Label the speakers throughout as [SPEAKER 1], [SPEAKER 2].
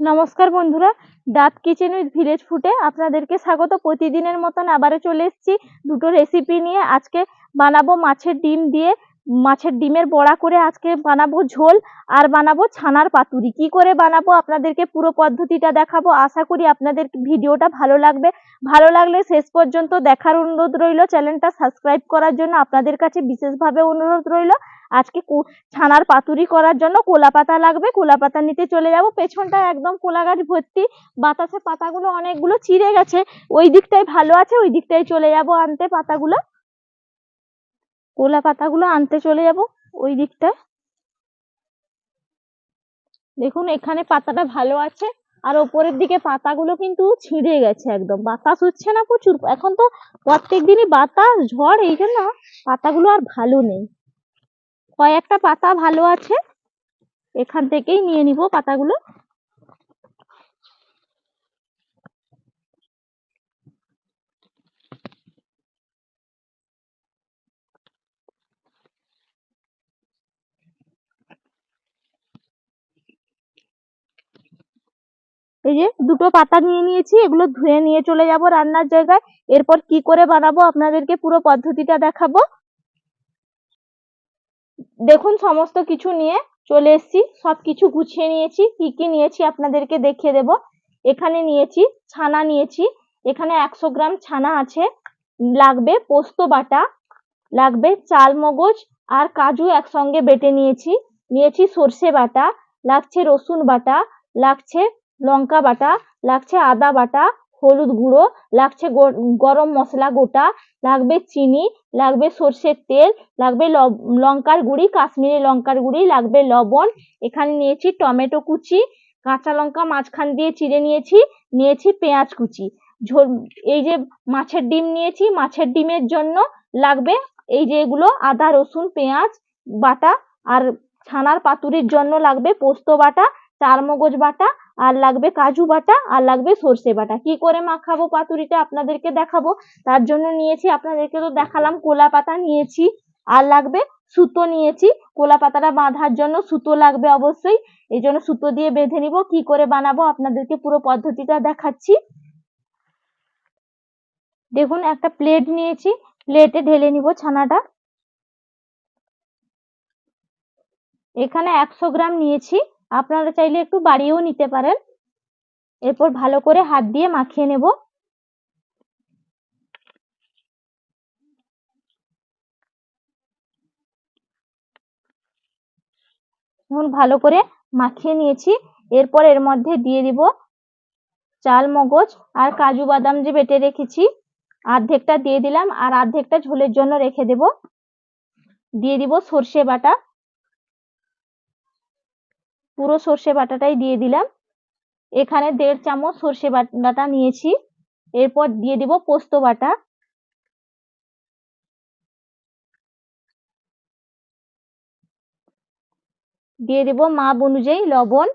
[SPEAKER 1] নমস্কার বন্ধুরা ডাব কিচেন উইথ ভিলেজ ফুটে আপনাদেরকে স্বাগত। প্রতিদিনের মতন আবারও চলে এসেছি দুটো রেসিপি নিয়ে। আজকে বানাবো মাছের ডিম দিয়ে। মাছের ডিমের বড়া করে আজকে বানাবো ঝোল আর বানাবো ছানার পাতুরি। কি করে বানাবো আপনাদেরকে পুরো পদ্ধতিটা দেখাবো। আশা করি আপনাদের ভিডিওটা ভালো লাগবে। ভালো লাগলে শেষ পর্যন্ত দেখার অনুরোধ রইল। চ্যানেলটা সাবস্ক্রাইব করার জন্য আপনাদের কাছে বিশেষভাবে অনুরোধ রইল। আজকে ছানার পাতুরি করার জন্য কোলা পাতা লাগবে। কোলা পাতা নিতে চলে যাব। পেছনটা একদম কোলা গাছ ভর্তি। বাতাসে পাতাগুলো অনেকগুলো চিড়ে গেছে। ওই দিকটাই ভালো আছে, ওই দিকটাই চলে যাব আনতে পাতাগুলো। কোলা পাতাগুলো আনতে চলে যাব ওই দিকটায়। দেখুন, এখানে পাতাটা ভালো আছে। আর ওপরের দিকে পাতাগুলো কিন্তু ছিঁড়ে গেছে একদম। বাতাস হচ্ছে না প্রচুর। এখন তো প্রত্যেক দিনই বাতাস, ঝড়, এই জন্য পাতাগুলো আর ভালো নেই। কয়েকটা পাতা ভালো আছে। এখান থেকেই নিয়ে নিব পাতাগুলো। এই যে দুটো পাতা নিয়ে নিয়েছি, এগুলো ধুয়ে নিয়ে চলে যাব রান্নার জায়গায়। এরপর কি করে বানাবো আপনাদেরকে পুরো পদ্ধতিটা দেখাবো। দেখুন, সমস্ত কিছু নিয়ে চলে এসেছি। সব কিছু গুছিয়ে নিয়েছি। কি কি নিয়েছি আপনাদেরকে দেখিয়ে দেব। এখানে নিয়েছি ছানা নিয়েছি। এখানে একশো গ্রাম ছানা আছে। লাগবে পোস্ত বাটা, লাগবে চাল মগজ আর কাজু একসঙ্গে বেটে নিয়েছি। নিয়েছি সর্ষে বাটা, লাগছে রসুন বাটা, লাগছে লঙ্কা বাটা, লাগছে আদা বাটা হলুদ গুঁড়ো, লাগছে গরম মশলা গোটা, লাগবে চিনি, লাগবে সর্ষের তেল, লাগবে লঙ্কার গুঁড়ি, কাশ্মীরি লঙ্কার গুঁড়ি, লাগবে লবণ, এখানে নিয়েছি টমেটো কুচি, কাঁচা লঙ্কা মাঝখান দিয়ে চিড়ে নিয়েছি নিয়েছি পেঁয়াজ কুচি। ঝোল, এই যে মাছের ডিম নিয়েছি, মাছের ডিমের জন্য লাগবে এই যে এগুলো, আদা, রসুন, পেঁয়াজ, বাটা, আর ছানার পাতুরির জন্য লাগবে পোস্ত বাটা, চারমগজ বাটা আর লাগবে কাজু বাটা, আর লাগবে সর্ষে বাটা। কি করে মাখাবো পাতুরিটা? আপনাদেরকে দেখাবো। তার জন্য নিয়েছি, আপনাদেরকে তো দেখালাম, কোলা পাতা নিয়েছি, আর লাগবে সুতো নিয়েছি। কোলা পাতাটা বাঁধার জন্য সুতো লাগবে অবশ্যই। এই জন্য সুতো দিয়ে বেঁধে নিব। কি করে বানাবো? আপনাদেরকে পুরো পদ্ধতিটা দেখাচ্ছি। দেখুন, একটা প্লেট নিয়েছি। প্লেটে ঢেলে নিব ছানাটা। এখানে একশো গ্রাম নিয়েছি। আপনারা চাইলে একটু বাড়িয়েও নিতে পারেন। এরপর ভালো করে হাত দিয়ে মাখিয়ে নেব। এখন ভালো করে মাখিয়ে নিয়েছি। এরপর এর মধ্যে দিয়ে দিব চাল, মগজ আর কাজু বাদাম যে বেটে রেখেছি। অর্ধেকটা দিয়ে দিলাম আর অর্ধেকটা ঝোলের জন্য রেখে দেব। দিয়ে দিব সর্ষে বাটা। পুরো সর্ষে বাটাটাই দিয়ে দিলাম। এখানে দেড় চামচ সর্ষে বাটাটা নিয়েছি। এরপর দিয়ে দিব পোস্ত বাটা। দিয়ে দিব মাপ অনুযায়ী লবণ।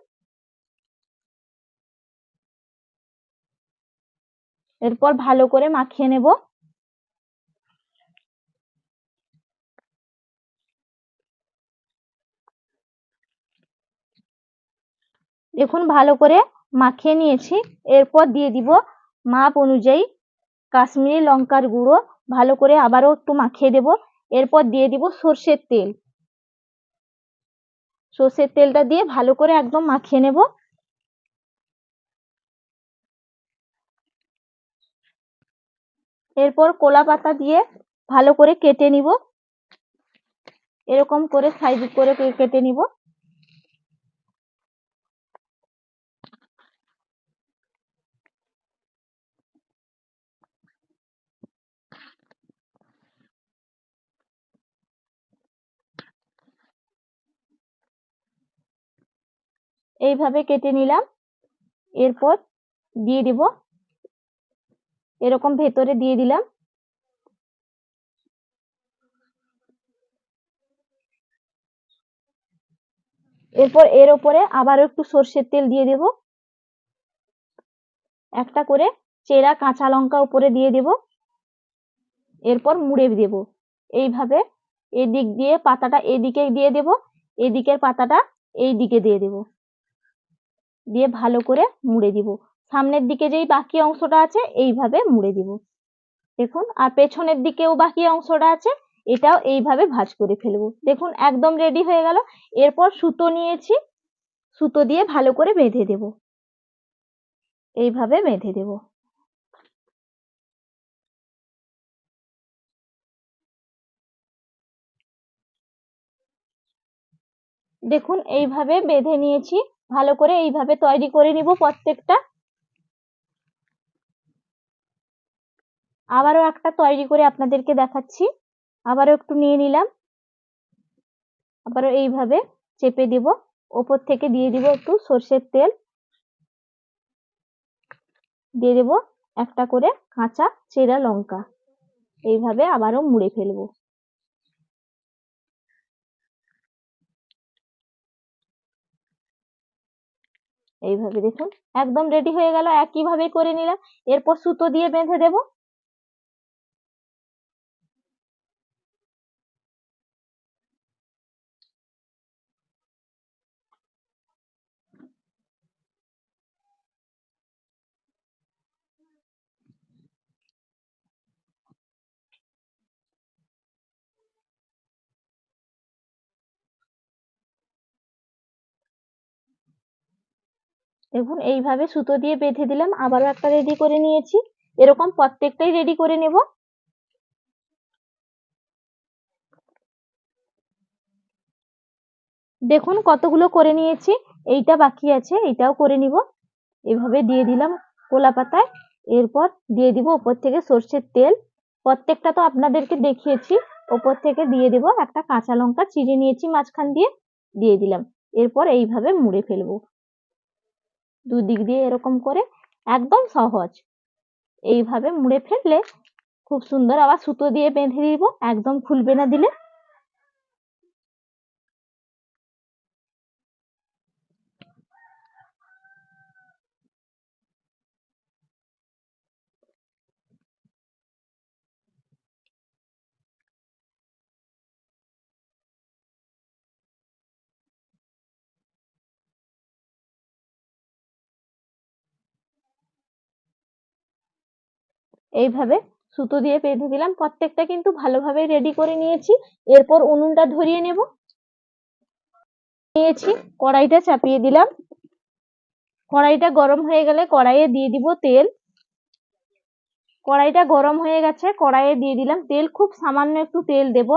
[SPEAKER 1] এরপর ভালো করে মাখিয়ে নেব। দেখুন, ভালো করে মাখিয়ে নিয়েছি। এরপর দিয়ে দিব মাপ অনুযায়ী কাশ্মীরি লঙ্কার গুঁড়ো। ভালো করে আবারও একটু মাখিয়ে দেব। এরপর দিয়ে দিব সর্ষের তেল। সর্ষের তেলটা দিয়ে ভালো করে একদম মাখিয়ে নেব। এরপর কোলা পাতা দিয়ে ভালো করে কেটে নিব। এরকম করে সাইজ করে কেটে নিব। এইভাবে কেটে নিলাম। এরপর দিয়ে দিব। এরকম ভেতরে দিয়ে দিলাম। এরপর এর ওপরে আবারও একটু সর্ষের তেল দিয়ে দেব। একটা করে চেরা কাঁচা লঙ্কা উপরে দিয়ে দেব। এরপর মুড়ে দেব। এইভাবে এদিক দিয়ে পাতাটা এদিকে দিয়ে দেব, এদিকের পাতাটা এই দিকে দিয়ে দেব। দিয়ে ভালো করে মুড়ে দিব। সামনের দিকে যেই বাকি অংশটা আছে, এইভাবে মুড়ে দিব। দেখুন, আর পেছনের দিকেও বাকি অংশটা আছে, এটাও এইভাবে ভাঁজ করে ফেলব। দেখুন, একদম রেডি হয়ে গেল। এরপর সুতো নিয়েছি, সুতো দিয়ে ভালো করে বেঁধে দেব। এইভাবে বেঁধে দেব। দেখুন, এইভাবে বেঁধে নিয়েছি। ভালো করে এইভাবে তৈরি করে নিব প্রত্যেকটা। আবারও একটা তৈরি করে আপনাদেরকে দেখাচ্ছি। আবারও একটু নিয়ে নিলাম। আবারও এইভাবে চেপে দিব। ওপর থেকে দিয়ে দিব একটু সর্ষের তেল। দিয়ে দেব একটা করে কাঁচা চেরা লঙ্কা। এইভাবে আবারও মুড়ে ফেলব। এইভাবে দেখুন একদম রেডি হয়ে গেল একইভাবে করে নিলাম। এরপর সুতো দিয়ে বেঁধে দেব। দেখুন, এইভাবে সুতো দিয়ে বেঁধে দিলাম, আবারও একটা রেডি করে নিয়েছি। এরকম প্রত্যেকটাই রেডি করে নেব। দেখুন, কতগুলো করে নিয়েছি। এইটা বাকি আছে, এইটাও করে নিব। এভাবে দিয়ে দিলাম কোলা পাতায়। এরপর দিয়ে দিব ওপর থেকে সর্ষের তেল। প্রত্যেকটা তো আপনাদেরকে দেখিয়েছি। ওপর থেকে দিয়ে দেব একটা কাঁচা লঙ্কা, চিড়ে নিয়েছি মাঝখান দিয়ে দিয়ে দিলাম। এরপর এইভাবে মুড়ে ফেলব। দুদিক দিয়ে এরকম করে একদম সহজ। এইভাবে মুড়ে ফেললে খুব সুন্দর আবার সুতো দিয়ে বেঁধে দিব, একদম খুলবে না দিলে। এইভাবে সুতো দিয়ে বেঁধে দিলাম। প্রত্যেকটা কিন্তু ভালোভাবে রেডি করে নিয়েছি। এরপর উনুনটা ধরিয়ে নেব। নিয়েছি, কড়াইটা চাপিয়ে দিলাম। কড়াইটা গরম হয়ে গেলে কড়াইয়ে দিয়ে দিব তেল। কড়াইটা গরম হয়ে গেছে, কড়াইয়ে দিয়ে দিলাম তেল। খুব সামান্য একটু তেল দেব।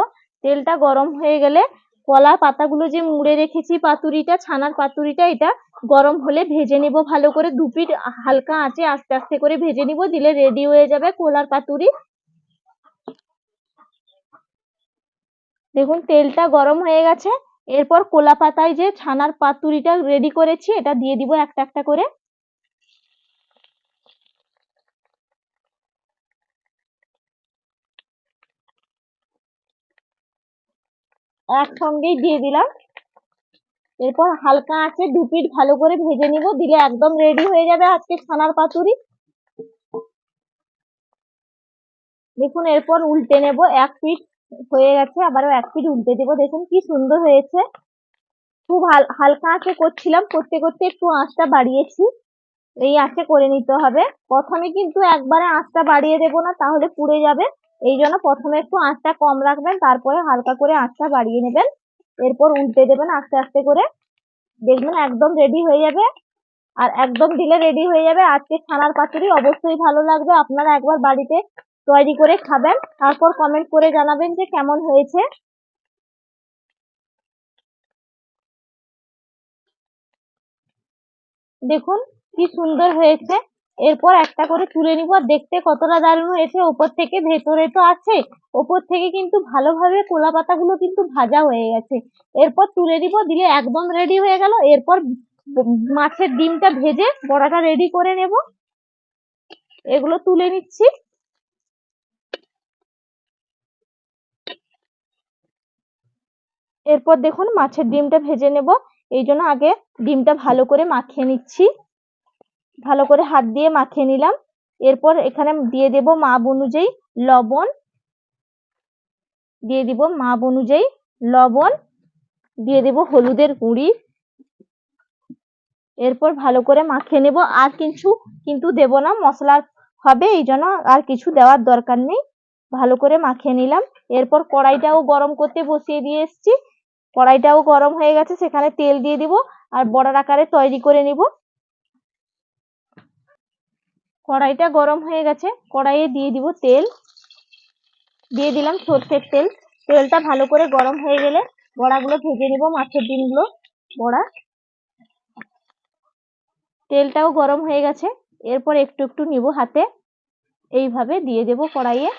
[SPEAKER 1] তেলটা গরম হয়ে গেলে কলা পাতাগুলো যে মুড়ে রেখেছি, পাতুরিটা, ছানার পাতুরিটা, এটা গরম হলে ভেজে নেব ভালো করে। দু পিঠ হালকা আঁচে আস্তে আস্তে করে ভেজে নিব, দিলে রেডি হয়ে যাবে কলার পাতুরি। দেখুন, তেলটা গরম হয়ে গেছে। এরপর কোলা পাতায় যে ছানার পাতুরিটা রেডি করেছি, এটা দিয়ে দিব একটা একটা করে। একসঙ্গেই দিয়ে দিলাম। এরপর হালকা আঁচে দু পিঠ ভালো করে ভেজে নিব, দিলে একদম রেডি হয়ে যাবে আজকে ছানার পাতুরি। দেখুন, এরপর উল্টে নেব এক পিঠ হয়ে গেছে, আবারও এক পিঠ উল্টে দেবো। দেখুন কি সুন্দর হয়েছে। খুব হালকা আঁচে করছিলাম, করতে করতে একটু আঁচটা বাড়িয়েছি। এই আঁচে করে নিতে হবে। প্রথমে কিন্তু একবারে আঁচটা বাড়িয়ে দেবো না, তাহলে পুড়ে যাবে। এই জন্য প্রথমে একটু আঁচটা কম রাখবেন, তারপরে হালকা করে আঁচটা বাড়িয়ে নেবেন। এরপর উল্টে দেবেন আস্তে আস্তে করে। দেখবেন একদম রেডি হয়ে যাবে। আর একদম দিলে রেডি হয়ে যাবে। আজকে ছানার পাতুরি অবশ্যই ভালো লাগবে। আপনারা একবার বাড়িতে তৈরি করে খাবেন। তারপর কমেন্ট করে জানাবেন যে কেমন হয়েছে। দেখুন কি সুন্দর হয়েছে। এরপর একটা করে তুলে নিব। আর দেখতে কতটা দারুণ হয়েছে। ওপর থেকে ভেতরে তো আছে। ওপর থেকে কিন্তু ভালোভাবে কোলা পাতাগুলো কিন্তু ভাজা হয়ে গেছে। এরপর তুলে দিব দিলে একদম রেডি হয়ে গেল। এরপর মাছের ডিমটা ভেজে বড়াটা রেডি করে নেব। এগুলো তুলে নিচ্ছি। এরপর দেখুন মাছের ডিমটা ভেজে নেব। এই জন্য আগে ডিমটা ভালো করে মাখিয়ে নিচ্ছি। ভালো করে হাত দিয়ে মাখিয়ে নিলাম। এরপর এখানে দিয়ে দেব মাপ অনুযায়ী লবণ। দিয়ে দিব মাপ অনুযায়ী লবণ। দিয়ে দেব হলুদের গুঁড়ি। এরপর ভালো করে মাখিয়ে নেব। আর কিছু কিন্তু দেব না, মশলার হবে এই জন্য আর কিছু দেওয়ার দরকার নেই। ভালো করে মাখিয়ে নিলাম। এরপর কড়াইটাও গরম করতে বসিয়ে দিয়ে এসেছি। কড়াইটাও গরম হয়ে গেছে, সেখানে তেল দিয়ে দিব। আর বড়ার আকারে তৈরি করে নিব। কড়াইটা গরম হয়ে গেছে। কড়াইয়ে দিয়ে দিব তেল। দিয়ে দিলাম সর্ষের তেল। তেলটা ভালো করে গরম হয়ে গেলে বড়াগুলো ভেজে নেব, মাছের ডিমগুলো, বড়া। তেলটাও গরম হয়ে গেছে। এরপর একটু একটু নিব হাতে। এইভাবে দিয়ে দেব কড়াইয়ে।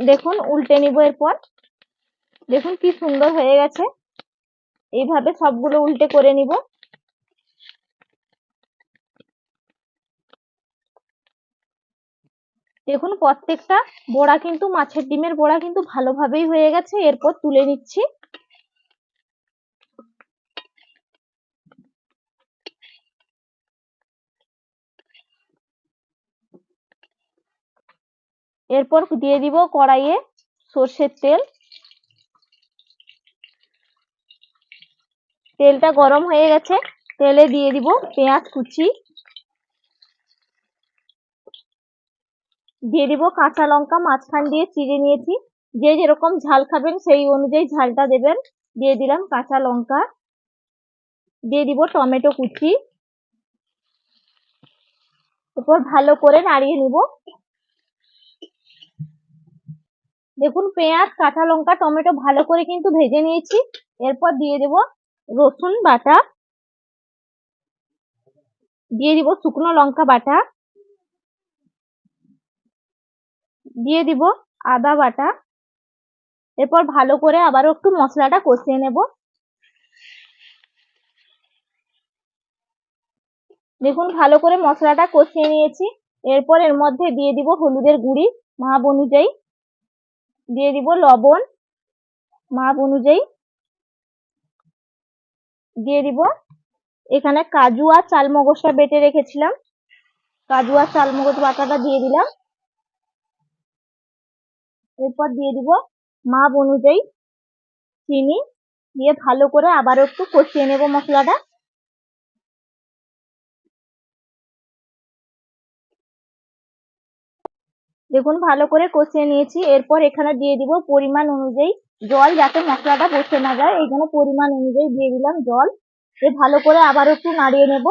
[SPEAKER 1] দেখুন, উল্টে নিব এরপর। দেখুন কি সুন্দর হয়ে গেছে। এইভাবে সবগুলো উল্টে করে নিব। দেখুন, প্রত্যেকটা বড়া কিন্তু, মাছের ডিমের বড়া কিন্তু ভালোভাবেই হয়ে গেছে। এরপর তুলে নিচ্ছি। এরপর দিয়ে দিব কড়াইয়ে সর্ষের তেল। তেলটা গরম হয়ে গেছে। তেলে দিয়ে দিব পেঁয়াজ কুচি। দিয়ে দিব কাঁচা লঙ্কা, মাঝখান দিয়ে চিড়ে নিয়েছি। যে যেরকম ঝাল খাবেন সেই অনুযায়ী ঝালটা দেবেন। দিয়ে দিলাম কাঁচা লঙ্কা। দিয়ে দিব টমেটো কুচি। এরপর ভালো করে নাড়িয়ে নিব। দেখুন, পেঁয়াজ, কাঁচা লঙ্কা, টমেটো ভালো করে কিন্তু ভেজে নিয়েছি। এরপর দিয়ে দেব রসুন বাটা। দিয়ে দিব শুকনো লঙ্কা বাটা। দিয়ে দিব আদা বাটা। এরপর ভালো করে আবারও একটু মশলাটা কষিয়ে নেব। দেখুন, ভালো করে মশলাটা কষিয়ে নিয়েছি। এরপর এর মধ্যে দিয়ে দিব হলুদের গুঁড়ি মাপ অনুযায়ী দিয়ে দিব লবণ, মাপ অনুযায়ী। দিয়ে দিব এখানে কাজু আর চালমগজটা বেটে রেখেছিলাম। কাজু আর চালমগজ বাটাটা দিয়ে দিলাম। এরপর দিয়ে দিব মাপ অনুযায়ী চিনি, দিয়ে ভালো করে আবার একটু কষিয়ে নেব মশলাটা। দেখুন, ভালো করে কষিয়ে নিয়েছি। এরপর এখানে দিয়ে দিব পরিমাণ অনুযায়ী জল যাতে মশলাটা বসে না যায়। এই জন্য পরিমাণ অনুযায়ী দিয়ে দিলাম জল। ভালো করে আবার একটু নাড়িয়ে নেব।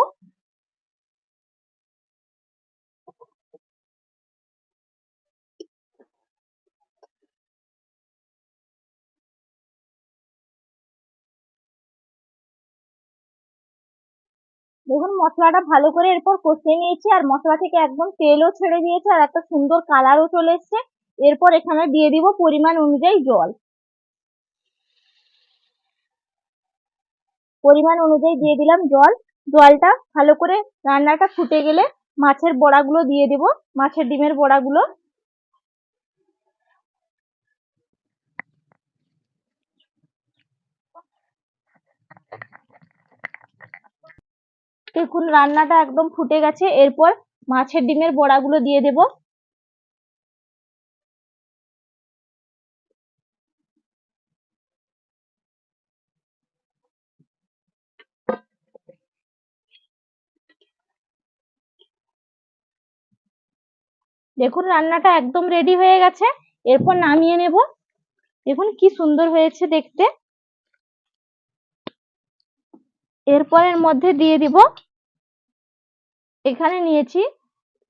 [SPEAKER 1] দেখুন, মশলাটা ভালো করে এরপর কষিয়ে নিয়েছি, আর মশলা থেকে একদম তেলও ছেড়ে দিয়েছে, আর একটা সুন্দর কালারও চলে এসছে। এরপর এখানে দিয়ে দিব পরিমাণ অনুযায়ী জল। পরিমাণ অনুযায়ী দিয়ে দিলাম জল। জলটা ভালো করে রান্নাটা ফুটে গেলে মাছের বড়াগুলো দিয়ে দিব, মাছের ডিমের বড়াগুলো। দেখুন, রান্নাটা একদম ফুটে গেছে। এরপর মাছের ডিমের বড়াগুলো দিয়ে দেব। দেখুন, রান্নাটা একদম রেডি হয়ে গেছে। এরপর নামিয়ে নেব। দেখুন, কি সুন্দর হয়েছে দেখতে। এরপর এর মধ্যে দিয়ে দিব। এখানে নিয়েছি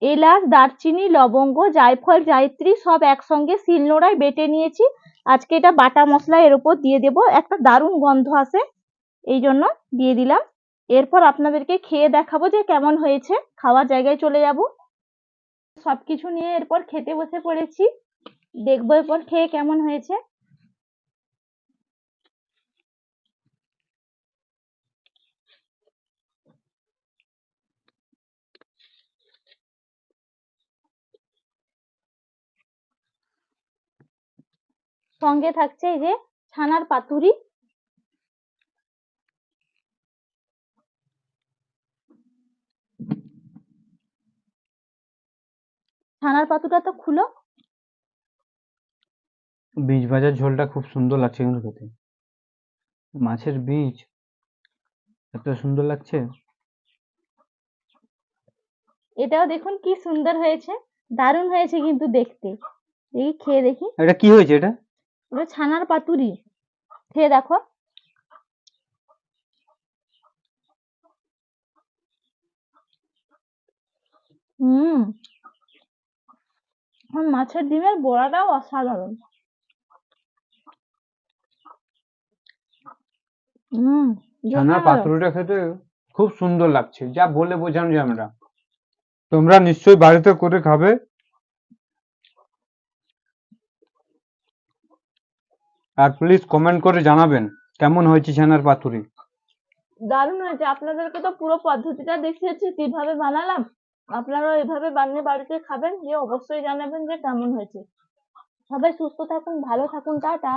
[SPEAKER 1] এলাচ, দারচিনি, লবঙ্গ, জায়ফল, জায়ত্রী সব একসঙ্গে শিলনোড়ায় বেটে নিয়েছি। আজকে এটা বাটা মশলা, এর উপর দিয়ে দেব। একটা দারুণ গন্ধ আসে এই জন্য দিয়ে দিলাম। এরপর আপনাদেরকে খেয়ে দেখাবো যে কেমন হয়েছে। খাওয়ার জায়গায় চলে যাব। সব কিছু নিয়ে এরপর খেতে বসে পড়েছি। দেখব এরপর খেয়ে কেমন হয়েছে। সঙ্গে থাকছে এই যে ছানার পাতুরি। ছানার পাতুটা তো খুলো।
[SPEAKER 2] বীজ ভাজার ঝোলটা খুব সুন্দর লাগছে কিন্তু খেতে। মাছের বীজ এত সুন্দর লাগছে।
[SPEAKER 1] এটাও দেখুন কি সুন্দর হয়েছে দারুণ হয়েছে কিন্তু দেখতে। এই খেয়ে দেখি।
[SPEAKER 2] এটা কি হয়েছে এটা?
[SPEAKER 1] এটা ছানার পাতুরি। খেয়ে দেখো। হুম। মাছের ডিমের বড়াটাও অসাধারণ। হুম
[SPEAKER 2] ছানার পাতুরিটা খেতে খুব সুন্দর লাগছে। যা বলে বোঝানো যাবে না তোমরা নিশ্চয়ই বাড়িতে করে খাবে। আর প্লিজ কমেন্ট করে জানাবেন, কেমন হয়েছে ছানার পাতুরি?
[SPEAKER 1] দারুণ হয়েছে, আপনাদেরকে তো পুরো পদ্ধতিটা দেখিয়েছি, কীভাবে বানালাম, আপনারাও এভাবে বানিয়ে বাড়িতে খাবেন দিয়ে অবশ্যই জানাবেন যে কেমন হয়েছে। সবাই সুস্থ থাকুন, ভালো থাকুন, টাটা।